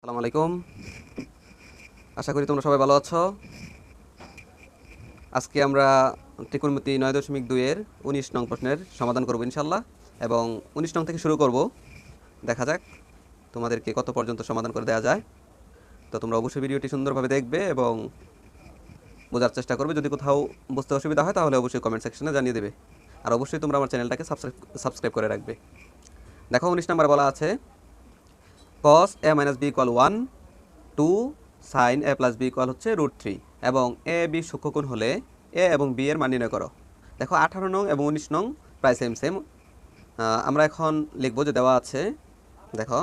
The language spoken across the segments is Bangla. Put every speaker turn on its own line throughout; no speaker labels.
আসসালামু আলাইকুম। আশা করি তোমরা সবাই ভালো আছো। আজকে আমরা ত্রিকোণমিতি নয় দশমিক দুইয়ের উনিশ নং প্রশ্নের সমাধান করব ইনশাল্লাহ এবং উনিশ নং থেকে শুরু করব। দেখা যাক তোমাদেরকে কত পর্যন্ত সমাধান করে দেওয়া যায়। তো তোমরা অবশ্যই ভিডিওটি সুন্দরভাবে দেখবে এবং বোঝার চেষ্টা করবে। যদি কোথাও বুঝতে অসুবিধা হয় তাহলে অবশ্যই কমেন্ট সেকশনে জানিয়ে দেবে। আর অবশ্যই তোমরা আমার চ্যানেলটাকে সাবস্ক্রাইব সাবস্ক্রাইব করে রাখবে। দেখো উনিশ নাম্বার বলা আছে cos a minus B equal one two sine A plus B equal হচ্ছে রুট থ্রি এবং এ বি সূক্ষ্মকোণ হলে এ এবং বি এর মান নির্ণয় করো। দেখো আঠারো নং এবং উনিশ নং প্রায় সেম সেম আমরা এখন লিখব যে দেওয়া আছে, দেখো।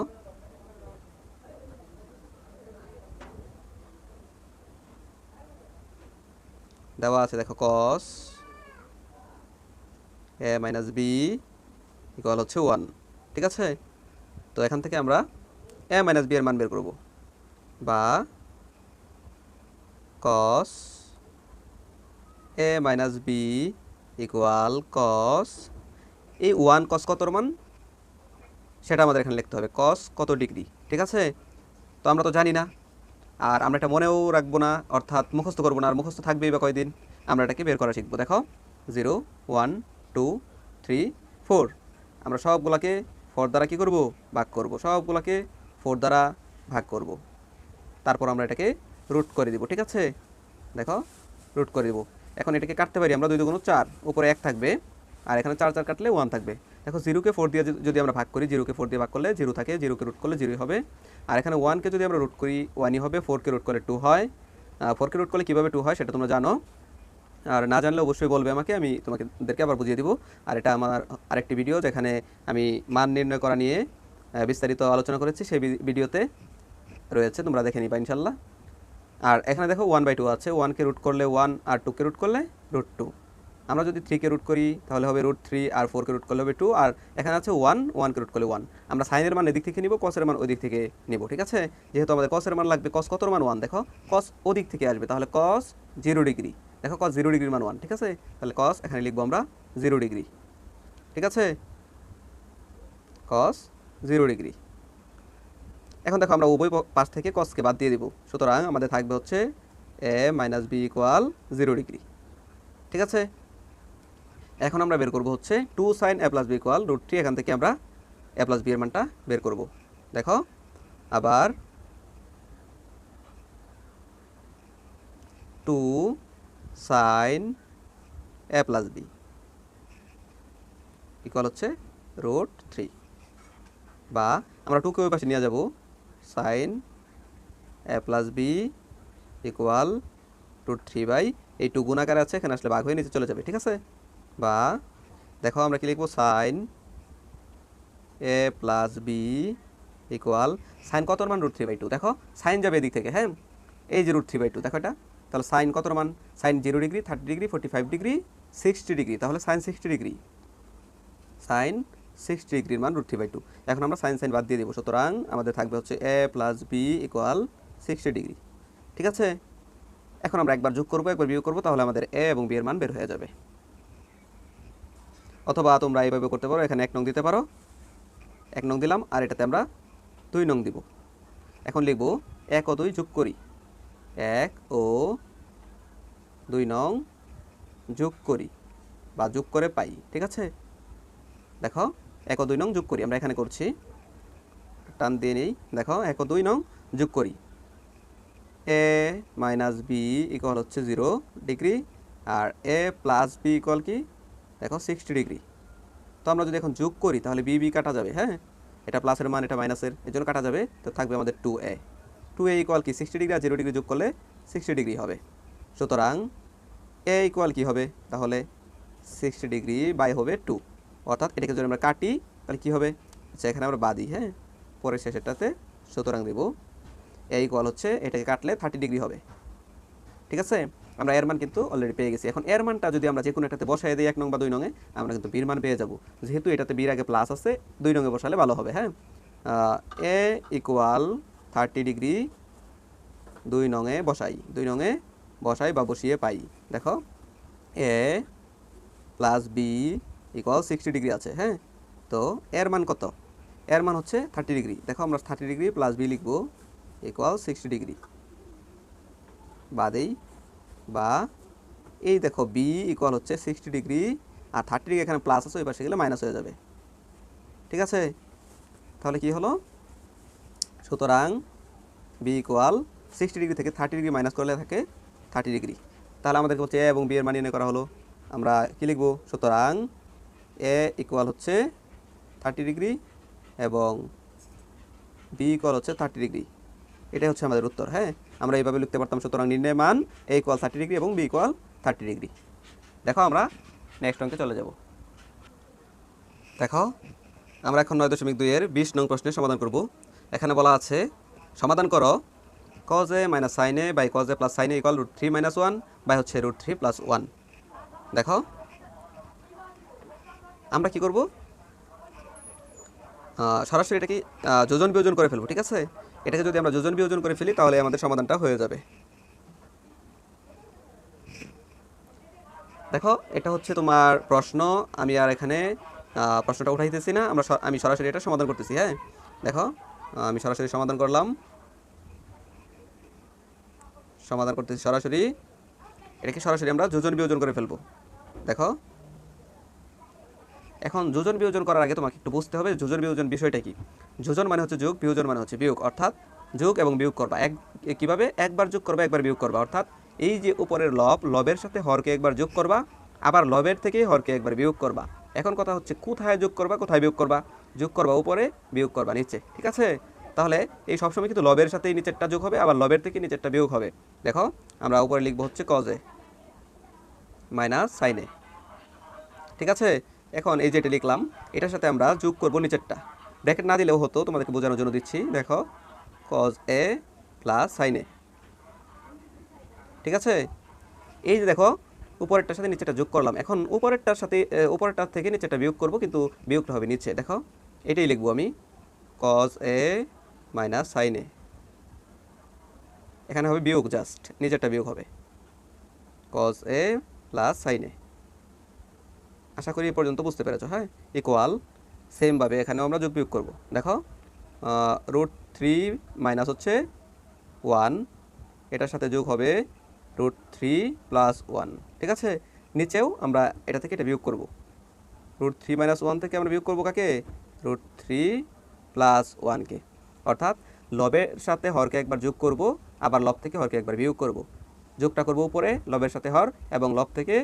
দেওয়া আছে, দেখো, cos A minus B equal হচ্ছে ওয়ান ঠিক আছে? তো এখান থেকে আমরা এ মাইনাস বি এর মান বের করব। বা cos A minus B equal cos এই ওয়ান কস কতর মান? সেটা আমাদের এখানে লিখতে হবে কস কত ডিগ্রি, ঠিক আছে? তো আমরা তো জানি না, আর আমরা এটা মনেও রাখব না, অর্থাৎ মুখস্থ করব না, আর মুখস্থ থাকবেই বা কয়দিন? আমরা এটাকে বের করা শিখব, দেখো zero one two three four আমরা সবগুলোকে ফোর দ্বারা কী করব? ভাগ করব। সবগুলোকে ফোর দ্বারা ভাগ করব। তারপর আমরা এটাকে রুট করে দিব, ঠিক আছে? দেখো, রুট করে দিব। এখন এটাকে কাটতে পারি আমরা দুই দুগুণ চার, উপরে এক থাকবে, আর এখানে চার চার কাটলে ওয়ান থাকবে। দেখো, জিরোকে ফোর দিয়ে যদি- আমরা ভাগ করি, জিরোকে ফোর দিয়ে ভাগ করলে জিরো থাকে, জিরোকে রুট করলে জিরোই হবে। আর এখানে ওয়ানকে যদি আমরা রুট করি, ওয়ানই হবে, ফোরকে রুট করলে টু হয়। ফোরকে রুট করলে কীভাবে টু হয় সেটা তোমরা জানো। আর না জানলে অবশ্যই বলবে আমাকে, আমি তোমাদেরকে আবার বুঝিয়ে দিব। আর এটা আমার আরেকটি ভিডিও যেখানে আমি মান নির্ণয় করা নিয়ে বিস্তারিত আলোচনা করেছি, সেই ভিডিওতে রয়েছে, তোমরা দেখে নিবা ইনশাল্লাহ আর এখানে দেখো ওয়ান বাই টু আছে ওয়ানকে রুট করলে ওয়ান আর টুকে রুট করলে রুট টু আমরা যদি থ্রিকে রুট করি, তাহলে হবে রুট থ্রি আর ফোরকে রুট করলে হবে টু আর এখানে আছে ওয়ান ওয়ানকে রুট করলে ওয়ান আমরা সাইনের মান এদিক থেকে নিব কসের মান ওই দিক থেকে নিব, ঠিক আছে? যেহেতু আমাদের কসের মান লাগবে কস কতর মান ওয়ান দেখো কস ওদিক থেকে আসবে, তাহলে কস জিরো ডিগ্রি দেখো কস জিরো ডিগ্রির মান ওয়ান ঠিক আছে? তাহলে কস এখানে লিখব আমরা জিরো ডিগ্রি ঠিক আছে? Cos zero degree. এখন দেখো আমরা উভয় পাশ থেকে কসকে বাদ দিয়ে দিব। সুতরাং আমাদের থাকবে হচ্ছে A minus B equal zero degree ঠিক আছে? এখন আমরা বের করব হচ্ছে two sine A plus B equal root three এখান থেকে আমরা এ প্লাস বি এর মানটা বের করব। দেখো, আবার two sine A plus B equal হচ্ছে রুট থ্রি বা আমরা টুকে ওই পাশে নিয়ে যাব। Sine A plus B equal root three by এই টু গুণাকার আছে, এখানে আসলে ভাগ হয়ে নিচে চলে যাবে, ঠিক আছে? বা দেখো আমরা কি লিখব? Sine A plus B equal sine কতর মান রুট থ্রি বাই টু দেখো সাইন যাবে এদিক থেকে হ্যাঁ? এই যে রুট থ্রি বাই টু দেখো এটা। তাহলে সাইন কতর মান? Sine zero degree thirty degree forty five degree sixty degree তাহলে sine sixty degree sine sixty ডিগ্রির মান রুট থ্রি বাই টু এখন আমরা সাইন সাইন বাদ দিয়ে দেবো। সুতরাং আমাদের থাকবে হচ্ছে A plus B equal sixty degree ঠিক আছে? এখন আমরা একবার যোগ করব, একবার বিয়োগ করব, তাহলে আমাদের এ এবং বি এর মান বের হয়ে যাবে। অথবা তোমরা এইভাবে করতে পারো, এখানে এক নং দিতে পারো। এক নং দিলাম, আর এটাতে আমরা দুই নং দিব। এখন লিখব এক ও দুই যোগ করি। এক ও দুই নং যোগ করি বা যোগ করে পাই। ঠিক আছে? দেখো এক দুই নং যোগ করি, আমরা এখানে করছি। টান দিয়ে নেই, দেখো, এক দুই নং যোগ করি। এ মাইনাস বি ইকুয়াল হচ্ছে জিরো ডিগ্রি, আর এ প্লাস বি ইকুয়াল কি? দেখো, সিক্সটি ডিগ্রি। তো আমরা যদি এখন যোগ করি, তাহলে বি বি কাটা যাবে হ্যাঁ? এটা প্লাসের মান, এটা মাইনাসের এর জন্য কাটা যাবে, তো থাকবে আমাদের two A. Two A equal কি? সিক্সটি ডিগ্রি আর জিরো ডিগ্রি যোগ করলে সিক্সটি ডিগ্রি হবে। সুতরাং এ ইকুয়াল কি হবে? তাহলে সিক্সটি ডিগ্রি বাই হবে টু। অর্থাৎ এটাকে যদি আমরা কাটি, তাহলে কী হবে? আচ্ছা এখানে আমরা বাদি হ্যাঁ? পরের শেষেরটাতে সুতরাং দেব। এ ইকুয়াল হচ্ছে এটাকে কাটলে থার্টি ডিগ্রি হবে। ঠিক আছে? আমরা এর মান কিন্তু অলরেডি পেয়ে গেছি। এখন এর মানটা যদি আমরা যে কোনো একটাতে বসাই দিই, এক নং বা দুই নঙে আমরা কিন্তু বির মান পেয়ে যাব। যেহেতু এটাতে বীর আগে প্লাস আছে, দুই নঙে বসালে ভালো হবে হ্যাঁ? এ ইকুয়াল থার্টি ডিগ্রি দুই নঙে বসাই। দুই নঙে বসাই বা বসিয়ে পাই। দেখো A plus B equal sixty degree আছে হ্যাঁ? তো এর মান কত? এর মান হচ্ছে থার্টি ডিগ্রি দেখো আমরা থার্টি ডিগ্রি প্লাস বি লিখব ইকুয়াল সিক্সটি ডিগ্রি বাদেই বা এই দেখো বি ইকুয়াল হচ্ছে সিক্সটি ডিগ্রি আর থার্টি ডিগ্রি এখানে প্লাস আছে, ওই পাশে গেলে মাইনাস হয়ে যাবে। ঠিক আছে? তাহলে কি হলো? সুতরাং বি ইকুয়াল সিক্সটি ডিগ্রি থেকে থার্টি ডিগ্রি মাইনাস করলে থাকে থার্টি ডিগ্রি তাহলে আমাদেরকে হচ্ছে এ এবং বি এর মান করা হলো। আমরা কী লিখব? সুতরাং এ ইকুয়াল হচ্ছে থার্টি ডিগ্রি এবং বি ইকুয়াল হচ্ছে থার্টি ডিগ্রি এটাই হচ্ছে আমাদের উত্তর হ্যাঁ? আমরা এইভাবে লিখতে পারতাম, সুতরাং নির্ণয় মান এ ইকুয়াল থার্টি ডিগ্রি এবং বি ইকুয়াল থার্টি ডিগ্রি দেখো আমরা নেক্সট অঙ্কে চলে যাব। দেখো, আমরা এখন নয় দশমিক দুইয়ের বিশ নং প্রশ্নের সমাধান করব। এখানে বলা আছে, সমাধান করো cos A minus sine A by cos A plus sine A equal root three minus one by হচ্ছে রুট থ্রি প্লাস ওয়ান দেখো আমরা কি করব? সরাসরি এটাকে যোজন বিয়োজন করে ফেলব, ঠিক আছে? এটাকে যদি আমরা যোজন বিয়োজন করে ফেলি, তাহলে আমাদের সমাধানটা হয়ে যাবে। দেখো, এটা হচ্ছে তোমার প্রশ্ন। আমি আর এখানে প্রশ্নটা উঠাইতেছি না। আমরা আমি সরাসরি এটা সমাধান করতেছি হ্যাঁ? দেখো আমি সরাসরি সমাধান করলাম। সমাধান করতেছি সরাসরি। এটাকে সরাসরি আমরা যোজন বিয়োজন করে ফেলব। দেখো এখন যোজন বিয়োজন করার আগে তোমাকে একটু বুঝতে হবে, যোজন বিয়োজন বিষয়টা কি? যোজন মানে হচ্ছে যোগ, বিয়োজন মানে হচ্ছে বিয়োগ। অর্থাৎ যোগ এবং বিয়োগ করবা। এক, কীভাবে? একবার যোগ করবা, একবার বিয়োগ করবা। অর্থাৎ এই যে উপরের লব, লবের সাথে হরকে একবার যোগ করবা, আবার লবের থেকে হরকে একবার বিয়োগ করবা। এখন কথা হচ্ছে কোথায় যোগ করবা, কোথায় বিয়োগ করবা? যোগ করবা উপরে, বিয়োগ করবা নিচে। ঠিক আছে? তাহলে এই সবসময় কিন্তু লবের সাথেই নিচেরটা যোগ হবে, আবার লবের থেকে নিচেরটা বিয়োগ হবে। দেখো, আমরা উপরে লিখব হচ্ছে কজে মাইনাস সাইনে ঠিক আছে? এখন এই যেটা লিখলাম, এটার সাথে আমরা যোগ করব নিচেরটা। ব্র্যাকেট না দিলেও হতো, তোমাদেরকে বোঝানোর জন্য দিচ্ছি। দেখো cos A plus sine A ঠিক আছে? এই যে দেখো, উপরেরটার সাথে নিচেটা যোগ করলাম। এখন উপরেরটার সাথে উপরেরটার থেকে নিচেটা বিয়োগ করব, কিন্তু বিয়োগটা হবে নিচে। দেখো, এটাই লিখব আমি cos A minus sine A এখানে হবে বিয়োগ জাস্ট নিচেরটা বিয়োগ হবে। Cos A plus sine A আশা করি এ পর্যন্ত বুঝতে পেরেছ হ্যাঁ? ইকুয়াল সেমভাবে এখানেও আমরা যোগ বিয়োগ করব। দেখো রুট থ্রি মাইনাস হচ্ছে ওয়ান এটার সাথে যোগ হবে রুট থ্রি প্লাস ওয়ান ঠিক আছে? নিচেও আমরা এটা থেকে এটা বিয়োগ করব। রুট থ্রি মাইনাস ওয়ান থেকে আমরা বিয়োগ করব কাকে? রুট থ্রি প্লাস ওয়ানকে অর্থাৎ লবের সাথে হরকে একবার যোগ করব, আবার লব থেকে হরকে একবার বিয়োগ করব। যোগটা করব উপরে, লবের সাথে হর এবং লব থেকে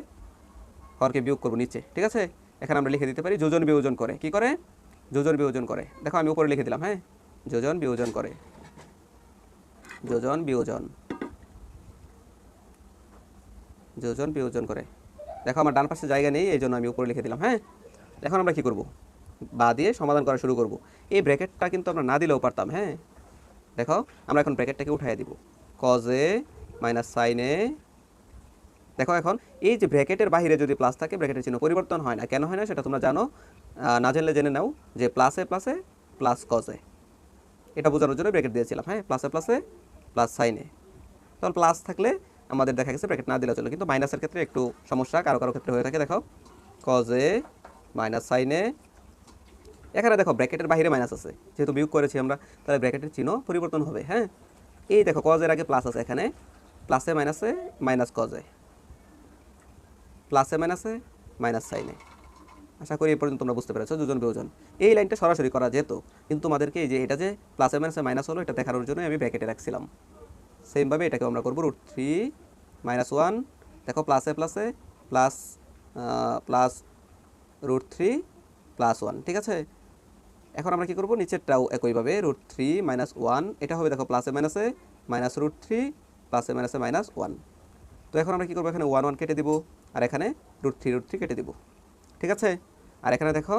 হরকে বিয়োগ করব নিচে, ঠিক আছে? এখানে আমরা লিখে দিতে পারি যোজন বিয়োজন করে। কি করে? যোজন বিয়োজন করে। দেখো, আমি উপরে লিখে দিলাম হ্যাঁ? যোজন বিয়োজন করে। যোজন বিয়োজন। যোজন বিয়োজন করে। দেখো, আমার ডান পাশে জায়গা নেই এই জন্য আমি উপরে লিখে দিলাম হ্যাঁ? এখন আমরা কি করব? বা দিয়ে সমাধান করা শুরু করব। এই ব্র্যাকেটটা কিন্তু আমরা না দিলেও পারতাম হ্যাঁ? দেখো, আমরা এখন ব্র্যাকেটটাকে উঠাই দিব। কজে মাইনাস সাইনে দেখো এখন, এই যে ব্র্যাকেটের বাইরে যদি প্লাস থাকে, ব্র্যাকেটের চিহ্ন পরিবর্তন হয় না। কেন হয় না সেটা তোমরা জানো? না জানলে জেনে নাও যে প্লাসে প্লাসে প্লাস কজে এটা বোঝানোর জন্য ব্র্যাকেট দিয়েছিলাম হ্যাঁ? প্লাসে প্লাসে প্লাস সাইনে তখন প্লাস থাকলে আমাদের দেখা গেছে ব্র্যাকেট না দিলে চলে, কিন্তু মাইনাসের ক্ষেত্রে একটু সমস্যা, কারও কারও ক্ষেত্রে হয়ে থাকে। দেখো কজে মাইনাস সাইনে এখানে দেখো ব্র্যাকেটের বাইরে মাইনাস আছে, যেহেতু বিয়োগ করেছি আমরা, তাহলে ব্র্যাকেটের চিহ্ন পরিবর্তন হবে হ্যাঁ? এই দেখো কজের আগে প্লাস আছে এখানে প্লাসে মাইনাসে মাইনাস কজে প্লাসে, মাইনাসে, মাইনাস সাইনে। আশা করি এই পর্যন্ত তোমরা বুঝতে পেরেছ, দুজন বিয়োজন। এই লাইনটা সরাসরি করা যেত, কিন্তু তোমাদেরকে এই যে এটা যে প্লাসে, মাইনাসে, মাইনাস হলো, এটা দেখানোর জন্য আমি ব্যাকেটে রাখছিলাম। সেমভাবে এটাকে আমরা করব রুট থ্রি, মাইনাস ওয়ান। দেখো প্লাসে প্লাসে, plus plus root three, plus one, ঠিক আছে? এখন আমরা কি করব? নিচেরটাও একইভাবে, রুট থ্রি, মাইনাস ওয়ান, এটা হবে দেখো প্লাসে, মাইনাসে, মাইনাস রুট থ্রি, প্লাসে, মাইনাসে, মাইনাস ওয়ান। তো এখন আমরা কী করব? এখানে ওয়ান ওয়ান কেটে দিব। আর এখানে রুট থ্রি রুট থ্রি কেটে দিব। ঠিক আছে? আর এখানে দেখো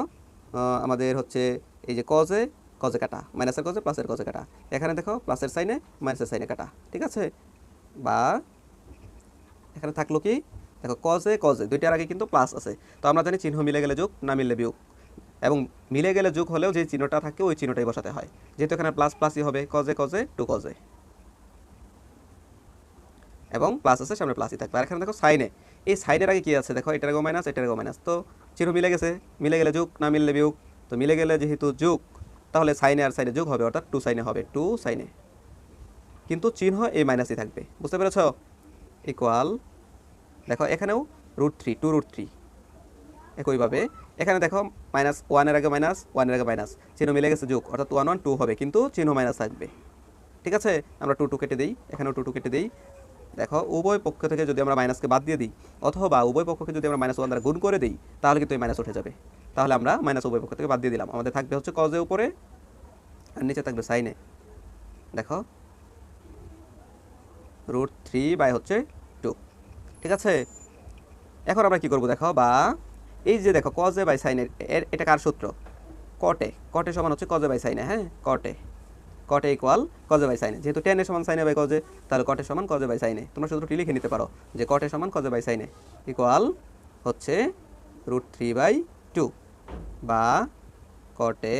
আমাদের হচ্ছে এই যে কজে কজে কাটা। মাইনাসের কজে প্লাসের কজে কাটা। এখানে দেখো প্লাসের সাইনে মাইনাসের সাইনে কাটা। ঠিক আছে? বা এখানে থাকল কি? দেখো কজে কজে দুইটার আগে কিন্তু প্লাস আছে। তো আমরা জানি চিহ্ন মিলে গেলে যোগ, না মিললে বিয়োগ। এবং মিলে গেলে যোগ হলেও যে চিহ্নটা থাকে, ওই চিহ্নটাই বসাতে হয়। যেহেতু এখানে প্লাস প্লাসই হবে কজে কজে টু কজে এবং প্লাস আছে, সামনে প্লাসই থাকবে। আর এখানে দেখো সাইনে এই সাইনের আগে কি আছে? দেখো, এটার আগেও মাইনাস এটার আগেও মাইনাস তো চিহ্ন মিলে গেছে। মিলে গেলে যুগ, না মিললে বিয়োগ। তো মিলে গেলে যেহেতু যুগ, তাহলে সাইনে আর সাইনে যোগ হবে, অর্থাৎ টু সাইনে হবে। টু সাইনে কিন্তু চিহ্ন এ মাইনাসই থাকবে। বুঝতে পেরেছ? ইকুয়াল দেখো, এখানেও root three two root three একইভাবে, এখানে দেখো মাইনাস ওয়ানের আগে মাইনাস ওয়ানের আগে মাইনাস চিহ্ন মিলে গেছে যোগ, অর্থাৎ ওয়ান ওয়ান টু হবে। কিন্তু চিহ্ন মাইনাস থাকবে। ঠিক আছে? আমরা টু টু কেটে দিই। এখানেও টু টু কেটে দিই। দেখো, উভয় পক্ষ থেকে যদি আমরা মাইনাসকে বাদ দিয়ে দিই, অথবা উভয় পক্ষকে যদি আমরা মাইনাস ওয়ান দ্বারা গুণ করে দিই, তাহলে কিন্তু এই মাইনাস উঠে যাবে। তাহলে আমরা মাইনাস উভয় পক্ষ থেকে বাদ দিয়ে দিলাম। আমাদের থাকবে হচ্ছে কজে উপরে, আর নিচে থাকবে সাইনে দেখো রুট থ্রি বাই হচ্ছে টু ঠিক আছে? এখন আমরা কি করব দেখো, বা এই যে দেখো কজে বাই সাইনের এটা কার সূত্র? কটে কটে সমান হচ্ছে কজে বাই সাইনে হ্যাঁ? কটে কটে ইকুয়াল কজে বাই সাইনে যেহেতু টেনের সমান সাইনে বাই কজে তাহলে কটে সমান কজে বাই সাইনে তোমরা সূত্রটি লিখে নিতে পারো যে কটে সমান কজে বাই সাইনে ইকুয়াল হচ্ছে রুট থ্রি বাই টু বা কটে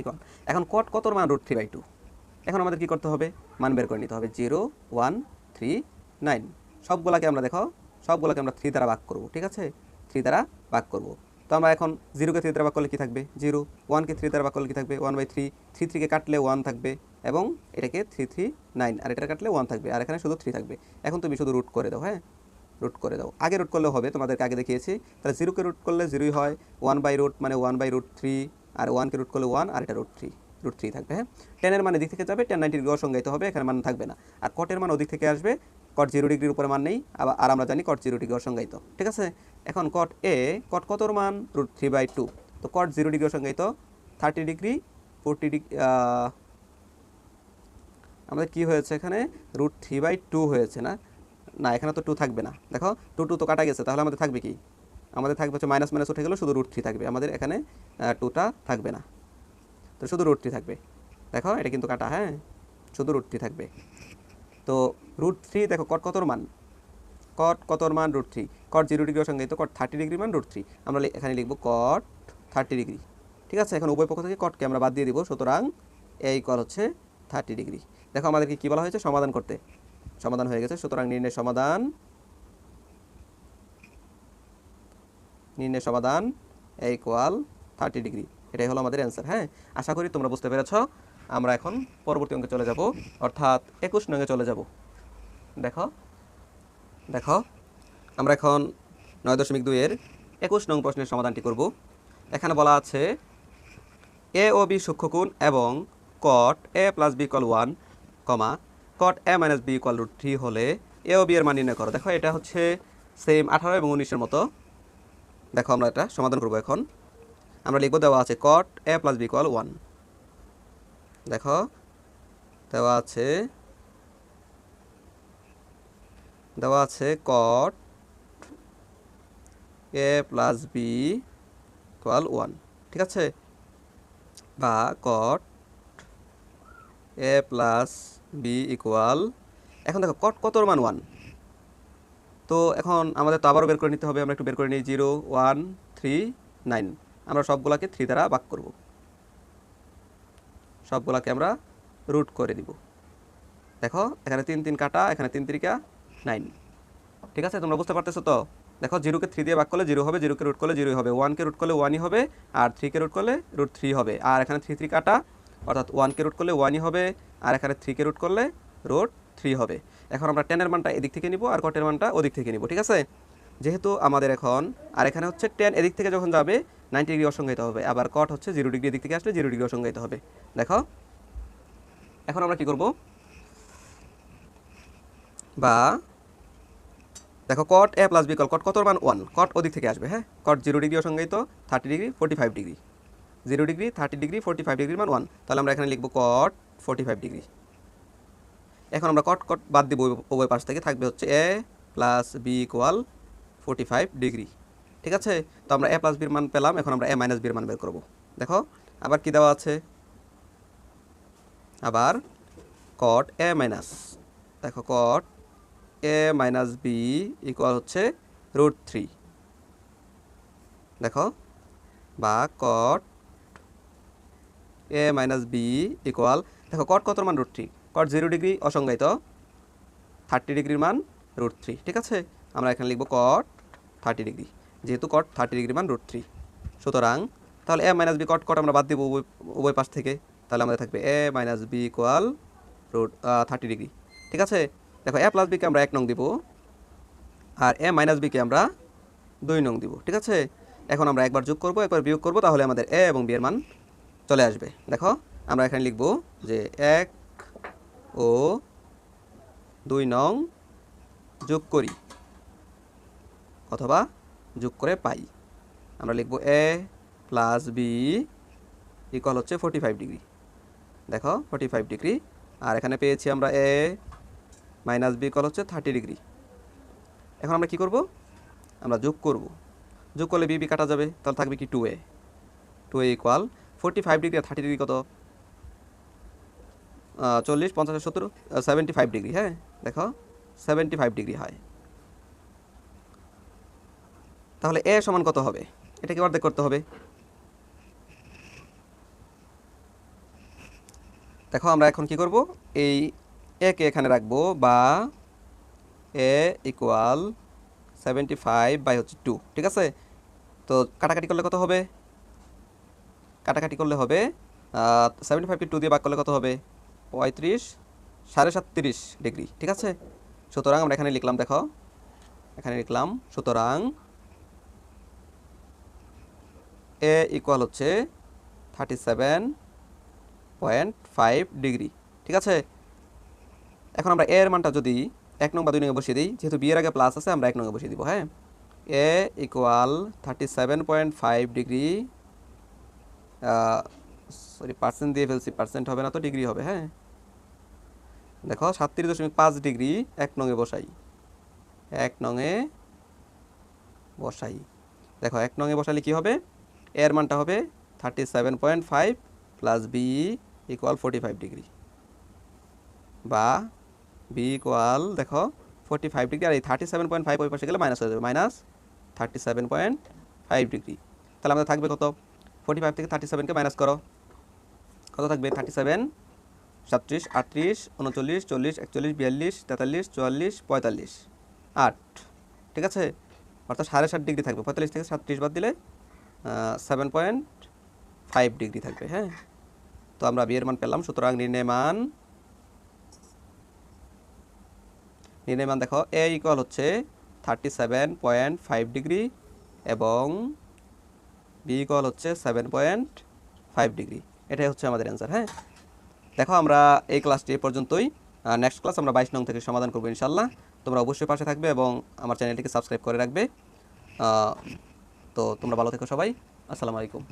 ইকুয়াল এখন কট কতর মান রুট থ্রি বাই টু এখন আমাদের কি করতে হবে? মান বের করে নিতে হবে। জিরো ওয়ান থ্রি নাইন সবগুলাকে আমরা দেখো, সবগুলোকে আমরা থ্রি দ্বারা ভাগ করব, ঠিক আছে? থ্রি দ্বারা ভাগ করব। তো আমরা এখন জিরোকে থ্রি দ্বারা ভাগ করলে কী থাকবে? জিরো ওয়ানকে থ্রি দ্বারা ভাগ করলে কী থাকবে? ওয়ান বাই থ্রি থ্রি থ্রিকে কাটলে ওয়ান থাকবে এবং এটাকে থ্রি থ্রি নাইন আর এটা কাটলে ওয়ান থাকবে, আর এখানে শুধু থ্রি থাকবে। এখন তুমি শুধু রুট করে দাও হ্যাঁ? রুট করে দাও। আগে রুট করলেও হবে, তোমাদেরকে আগে দেখিয়েছি। তাহলে জিরোকে রুট করলে জিরোই হয় ওয়ান বাই রুট মানে ওয়ান বাই রুট থ্রি আর ওয়ানকে রুট করলে ওয়ান আর এটা রুট থ্রি রুট থ্রি থাকবে হ্যাঁ? টেনের মান এদিক থেকে যাবে টেন নাইনটি ডিগ্রি অসংজ্ঞায়িত হবে, এখানে মান থাকবে না। আর কটের মান ওদিক থেকে আসবে কট জিরো ডিগ্রির উপরে মান নেই, আবার আর আমরা জানি কট জিরো ডিগ্রি অসংজ্ঞায়িত, ঠিক আছে? এখন কট এ কট কতর মান? রুট থ্রি বাই টু তো কট জিরো ডিগ্রি অসংজ্ঞায়িত থার্টি ডিগ্রি ফোরটি ডিগ্রি আমাদের কি হয়েছে এখানে? রুট থ্রি বাই টু হয়েছে না? না, এখানে তো টু থাকবে না। দেখো টু টু তো কাটা গেছে, তাহলে আমাদের থাকবে কি? আমাদের থাকবে হচ্ছে মাইনাস মাইনাস উঠে গেলে, শুধু রুট থ্রি থাকবে। আমাদের এখানে টুটা থাকবে না। তো শুধু রুট থ্রি থাকবে। দেখো, এটা কিন্তু কাটা হ্যাঁ? শুধু রুট থ্রি থাকবে। তো রুট থ্রি দেখো কট কতর মান? কট কতর মান root three cot zero degree সংজ্ঞায়িত কট থার্টি ডিগ্রি মান রুট থ্রি আমরা এখানে লিখব কট থার্টি ডিগ্রি ঠিক আছে? এখন উভয় পক্ষ থেকে কটকে আমরা বাদ দিয়ে দিব। সুতরাং এই কল হচ্ছে থার্টি ডিগ্রি দেখো আমাদেরকে কী বলা হয়েছে? সমাধান করতে। সমাধান হয়ে গেছে। সুতরাং নির্ণয় সমাধান নির্ণয় সমাধান এ ইকুয়াল থার্টি ডিগ্রি এটাই হলো আমাদের অ্যান্সার হ্যাঁ? আশা করি তোমরা বুঝতে পেরেছ। আমরা এখন পরবর্তী অঙ্কে চলে যাব। অর্থাৎ একুশ নঙ্গে চলে যাব। দেখো দেখো, আমরা এখন নয় দশমিক দুইয়ের একুশ নং প্রশ্নের সমাধানটি করব। এখানে বলা আছে এ ও বি সূক্ষ্মকোণ এবং cot A plus B call one comma cot A minus B call root three হলে এ ও বি এর মান নির্ণয় করো। দেখো, এটা হচ্ছে সেম আঠারো এবং উনিশের মতো। দেখো, আমরা এটা সমাধান করব এখন। আমরা লিখব, দেওয়া আছে cot A plus B call one দেখো, দেওয়া আছে দেওয়া আছে cot A plus B equal one ঠিক আছে? বা cot A plus B equal এখন দেখো কট কতর মান ওয়ান তো এখন আমাদের তো আবারও বের করে নিতে হবে, আমরা একটু বের করে নিই জিরো ওয়ান থ্রি নাইন আমরা সবগুলাকে থ্রি দ্বারা বাক করব। সবগুলাকে আমরা রুট করে দিব দেখো, এখানে তিন তিন কাটা, এখানে তিন তিরিকা নাইন। ঠিক আছে, তোমরা বুঝতে পারতেছো তো? দেখো, জিরোকে থ্রি দিয়ে ভাগ করলে জিরো হবে, জিরোকে রুট করলে জিরোই হবে। ওয়ানকে রুট করলে ওয়ানই হবে, আর থ্রিকে রুট করলে রুট থ্রি হবে। আর এখানে থ্রি থ্রি কাটা, অর্থাৎ ওয়ানকে রুট করলে ওয়ানই হবে, আর এখানে থ্রিকে রুট করলে রুট থ্রি হবে। এখন আমরা টেনের মানটা এদিক থেকে নিব, আর কটের মানটা ওদিক থেকে নিব, ঠিক আছে? যেহেতু আমাদের এখন, আর এখানে হচ্ছে টেন এদিক থেকে যখন যাবে নাইনটি ডিগ্রি অসংজ্ঞায়িত হবে। আবার কট হচ্ছে জিরো ডিগ্রি এদিক থেকে আসলে জিরো ডিগ্রি অসংজ্ঞায়িত হবে। দেখো? এখন আমরা কী করব? বা দেখো কট এ প্লাস বি কল কট কত মান ওয়ান কট ওদিক থেকে আসবে হ্যাঁ? Cot zero degree অসংজ্ঞায়িত thirty degree forty five degree zero degree thirty degree forty five degree মান ওয়ান তাহলে আমরা এখানে লিখব কট ফোর্টি ফাইভ ডিগ্রি এখন আমরা কট কট বাদ দিব উভয় পাশ থেকে, থাকবে হচ্ছে A plus B equal forty five degree ঠিক আছে? তো আমরা এ প্লাস বির মান পেলাম, এখন আমরা এ মাইনাস বির মান বের করব। দেখো, আবার কি দেওয়া আছে? আবার কট এ মাইনাস দেখো cot A minus B equal হচ্ছে রুট থ্রি দেখো, বা cot A minus B equal দেখো কট কত মান root three cot zero degree অসংজ্ঞায়িত thirty ডিগ্রির মান রুট থ্রি ঠিক আছে? আমরা এখানে লিখব কট থার্টি ডিগ্রি যেহেতু কট থার্টি ডিগ্রি মান রুট থ্রি সুতরাং, তাহলে এ মাইনাস বি কট কট আমরা বাদ দিব উভয় পাশ থেকে। তাহলে আমাদের থাকবে A minus B equal root thirty degree ঠিক আছে? দেখো এ প্লাস বিকে আমরা এক নং দিব আর এ মাইনাস বিকে আমরা দুই নং দিব, ঠিক আছে? এখন আমরা একবার যোগ করব, একবার বিয়োগ করব, তাহলে আমাদের এ এবং বি এর মান চলে আসবে। দেখো, আমরা এখানে লিখব যে এক ও দুই নং যোগ করি অথবা যোগ করে পাই। আমরা লিখব এ প্লাস বি ইকুয়াল হচ্ছে ফোর্টি ফাইভ ডিগ্রি দেখো ফোর্টি ফাইভ ডিগ্রি আর এখানে পেয়েছি আমরা এ মাইনাস বি ইকুয়াল হচ্ছে থার্টি ডিগ্রি। এখন আমরা কি করব? আমরা যোগ করব। যোগ করলে বি বি কাটা যাবে, তাহলে থাকবে কি two A. Two A equal forty five degree, R thirty degree কত? চল্লিশ, পঞ্চাশ, সত্তর সেভেন্টি ফাইভ ডিগ্রি হ্যাঁ? দেখো সেভেন্টি ফাইভ ডিগ্রি হয়। তাহলে এ সমান কত হবে? এটাকে অর্ধেক করতে হবে। দেখো, আমরা এখন কি করব? এই একে এখানে রাখব? বা A equal seventy five by হচ্ছে টু ঠিক আছে? তো কাটাকাটি করলে কত হবে? কাটাকাটি করলে হবে সেভেন্টি ফাইভকে টু দিয়ে ভাগ করলে কত হবে? পঁয়ত্রিশ, সাড়ে সাতত্রিশ ডিগ্রি ঠিক আছে? সুতরাং আমরা এখানে লিখলাম, দেখো, এখানে লিখলাম, সুতরাং এ ইকুয়াল হচ্ছে thirty seven point five degree ঠিক আছে? এখন আমরা এর মানটা যদি এক নং বা দুই নঙ্গে বসিয়ে দিই, যেহেতু বিয়ের আগে প্লাস আছে, আমরা এক নঙ্গে বসিয়ে দিব হ্যাঁ? A equal thirty seven point five degree sorry percent দিয়ে ফেলছি পার্সেন্ট হবে না তো ডিগ্রি হবে হ্যাঁ? দেখো, সাতত্রিশ দশমিক পাঁচ ডিগ্রি এক নঙে বসাই। এক নঙে বসাই। দেখো, এক নঙে বসালে কি হবে? এর মানটা হবে thirty seven point five plus B equal forty five degree বা বি ইকুয়াল দেখো ফোর্টি ফাইভ ডিগ্রি আর এই থার্টি সেভেন পয়েন্ট ফাইভ ওই পাশে গেলে মাইনাস হয়ে যাবে minus thirty seven point five degree তাহলে আমাদের থাকবে কত? ফোর্টি ফাইভ থেকে থার্টি সেভেনকে মাইনাস করো। কত থাকবে? থার্টি সেভেন সাতত্রিশ, আটত্রিশ, উনচল্লিশ, চল্লিশ, একচল্লিশ, বিয়াল্লিশ, তেতাল্লিশ, চুয়াল্লিশ, পঁয়তাল্লিশ, আট। ঠিক আছে? অর্থাৎ সাড়ে ষাট ডিগ্রি থাকবে। পঁয়তাল্লিশ থেকে সাতত্রিশ বাদ দিলে সেভেন পয়েন্ট ফাইভ ডিগ্রি থাকবে হ্যাঁ? তো আমরা বিয়ের মান পেলাম, সুতরাং নির্ণয় মান নির্ণয় মান দেখো এ ইকুয়াল হচ্ছে thirty seven point five degree এবং বি ইকুয়াল হচ্ছে সেভেন পয়েন্ট ফাইভ ডিগ্রি এটাই হচ্ছে আমাদের অ্যান্সার হ্যাঁ? দেখো, আমরা এই ক্লাসটি এ পর্যন্তই। নেক্সট ক্লাস আমরা বাইশ নং থেকে সমাধান করব ইনশাল্লাহ তোমরা অবশ্যই পাশে থাকবে এবং আমার চ্যানেলটিকে সাবস্ক্রাইব করে রাখবে। তো তোমরা ভালো থেকো সবাই। আসসালামু আলাইকুম।